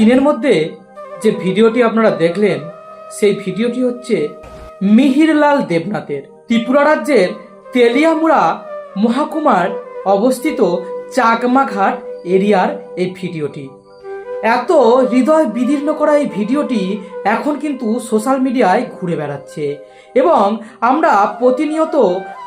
স্ক্রিনের মধ্যে যে ভিডিওটি আপনারা দেখলেন, সেই ভিডিওটি হচ্ছে মিহিরলাল দেবনাথের। ত্রিপুরা রাজ্যের তেলিয়ামুড়া মহাকুমার অবস্থিত চাকমাঘাট এরিয়ার এই ভিডিওটি। এত হৃদয় বিদীর্ণ করা এই ভিডিওটি এখন কিন্তু সোশ্যাল মিডিয়ায় ঘুরে বেড়াচ্ছে। এবং আমরা প্রতিনিয়ত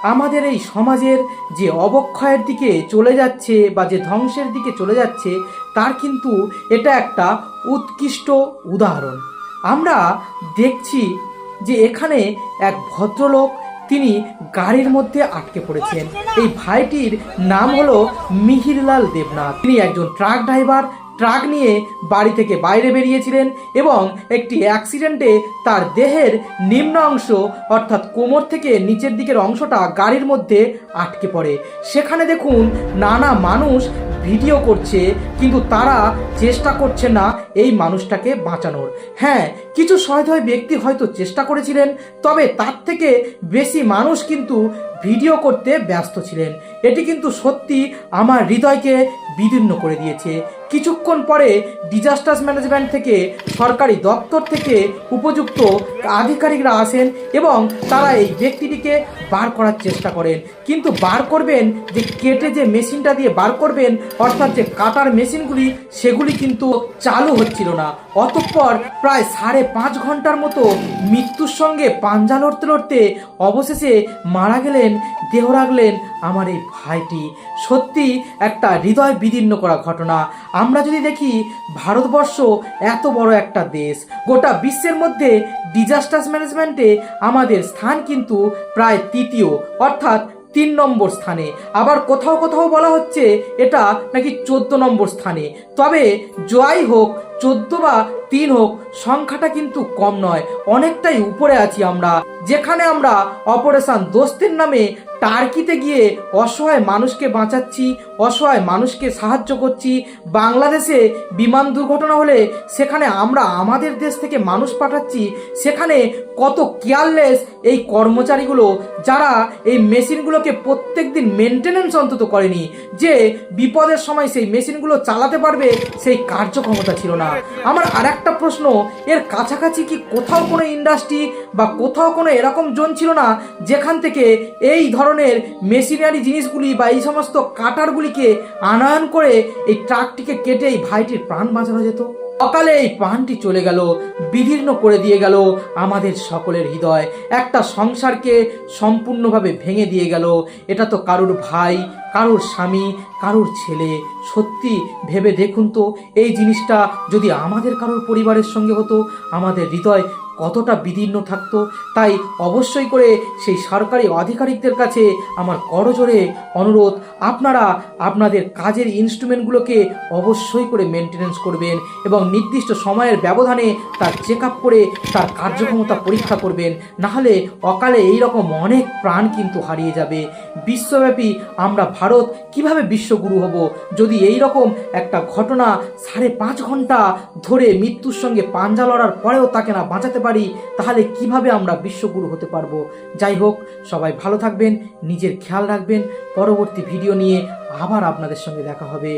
আমাদের এই সমাজের যে অবক্ষয়ের দিকে চলে যাচ্ছে বা যে ধ্বংসের দিকে চলে যাচ্ছে, তার কিন্তু এটা একটা উৎকৃষ্ট উদাহরণ। আমরা দেখছি যে এখানে এক ভদ্রলোক, তিনি গাড়ির মধ্যে আটকে পড়েছেন। এই ভাইটির নাম হলো মিহিরলাল দেবনাথ। তিনি একজন ট্রাক ড্রাইভার ট্রাক নিয়ে বাড়ি থেকে বাইরে বেরিয়েছিলেন এবং একটি অ্যাক্সিডেন্টে তার দেহের নিম্ন অংশ, অর্থাৎ কোমর থেকে নিচের দিকের অংশটা গাড়ির মধ্যে আটকে পড়ে। সেখানে দেখুন নানা মানুষ ভিডিও করছে, কিন্তু তারা চেষ্টা করছে না এই মানুষটাকে বাঁচানোর। হ্যাঁ কিছু সহায় ব্যক্তি হয়তো চেষ্টা করেছিলেন, তবে তার থেকে বেশি মানুষ কিন্তু ভিডিও করতে ব্যস্ত ছিলেন। এটি কিন্তু সত্যি আমার হৃদয়কে বিদীর্ণ করে দিয়েছে। কিছুক্ষণ পরে ডিজাস্টার্স ম্যানেজমেন্ট থেকে, সরকারি দপ্তর থেকে উপযুক্ত আধিকারিকরা আসেন এবং তারা এই ব্যক্তিটিকে বার করার চেষ্টা করেন। কিন্তু বার করবেন, যে কেটে যে মেশিনটা দিয়ে বার করবেন, অর্থাৎ যে কাটার মেশিনগুলি, সেগুলি কিন্তু চালু হচ্ছিল না। অতঃপর প্রায় সাড়ে পাঁচ ঘণ্টার মতো মৃত্যুর সঙ্গে পাঞ্জা লড়তে লড়তে অবশেষে মারা গেলেন, দেহ রাখলেন আমার এই ভাইটি সত্যি একটা হৃদয় বিদীর্ণ করা ঘটনা। আমরা যদি দেখি, ভারতবর্ষ এত বড় একটা দেশ। গোটা বিশ্বের মধ্যে ডিজাস্টার্স ম্যানেজমেন্টে আমাদের স্থান কিন্তু প্রায় তৃতীয়, অর্থাৎ তিন নম্বর স্থানে। আবার কোথাও কোথাও বলা হচ্ছে এটা নাকি চোদ্দ নম্বর স্থানে। তবে জয় হোক, চোদ্দ বা তিন হোক, সংখ্যাটা কিন্তু কম নয়। অনেকটাই উপরে আছি আমরা। যেখানে আমরা অপারেশন দোস্তের নামে টার্কিতে গিয়ে অসহায় মানুষকে বাঁচাচ্ছি, অসহায় মানুষকে সাহায্য করছি। বাংলাদেশে বিমান দুর্ঘটনা হলে সেখানে আমরা আমাদের দেশ থেকে মানুষ পাঠাচ্ছি। সেখানে কত কেয়ারলেস এই কর্মচারীগুলো যারা এই মেশিনগুলোকে প্রত্যেক দিন মেনটেনেন্স অন্তত করেনি। যে বিপদের সময় সেই মেশিনগুলো চালাতে পারবে সেই কার্যক্ষমতা ছিল না। আমার আর একটা প্রশ্ন, এর কাছাকাছি কি কোথাও কোনো ইন্ডাস্ট্রি বা কোথাও কোনো এরকম জোন ছিল না, যেখান থেকে এই ধরনের মেশিনারি জিনিসগুলি বা এই সমস্ত কাটারগুলিকে আনয়ন করে এই ট্রাকটিকে কেটে এই ভাইটির প্রাণ বাঁচানো যেত। সকালে এই প্রাণটি চলে গেল, বিদীর্ণ করে দিয়ে গেল আমাদের সকলের হৃদয়। একটা সংসারকে সম্পূর্ণভাবে ভেঙে দিয়ে গেল। এটা তো কারুর ভাই কারুর স্বামী, কারোর ছেলে। সত্যি ভেবে দেখুন তো, এই জিনিসটা যদি আমাদের কারোর পরিবারের সঙ্গে হতো, আমাদের হৃদয় কতটা বিদীর্ণ থাকতো। তাই অবশ্যই করে সেই সরকারি আধিকারিকদের কাছে আমার করজোরে অনুরোধ, আপনারা আপনাদের কাজের ইনস্ট্রুমেন্টগুলোকে অবশ্যই করে মেনটেনেন্স করবেন এবং নির্দিষ্ট সময়ের ব্যবধানে তার চেক আপ করে তার কার্যক্ষমতা পরীক্ষা করবেন। নাহলে অকালে এই রকম অনেক প্রাণ কিন্তু হারিয়ে যাবে। বিশ্বব্যাপী আমরা ভারত কীভাবে বিশ্বগুরু হব? যদি এই রকম একটা ঘটনা সাড়ে পাঁচ ঘণ্টা ধরে মৃত্যুর সঙ্গে পাঞ্জা লড়ার পরেও তাকে না বাঁচাতে পারি, তাহলে কীভাবে আমরা বিশ্বগুরু হতে পারব? যাই হোক, সবাই ভালো থাকবেন, নিজের খেয়াল রাখবেন। পরবর্তী ভিডিও নিয়ে আবার আপনাদের সঙ্গে দেখা হবে।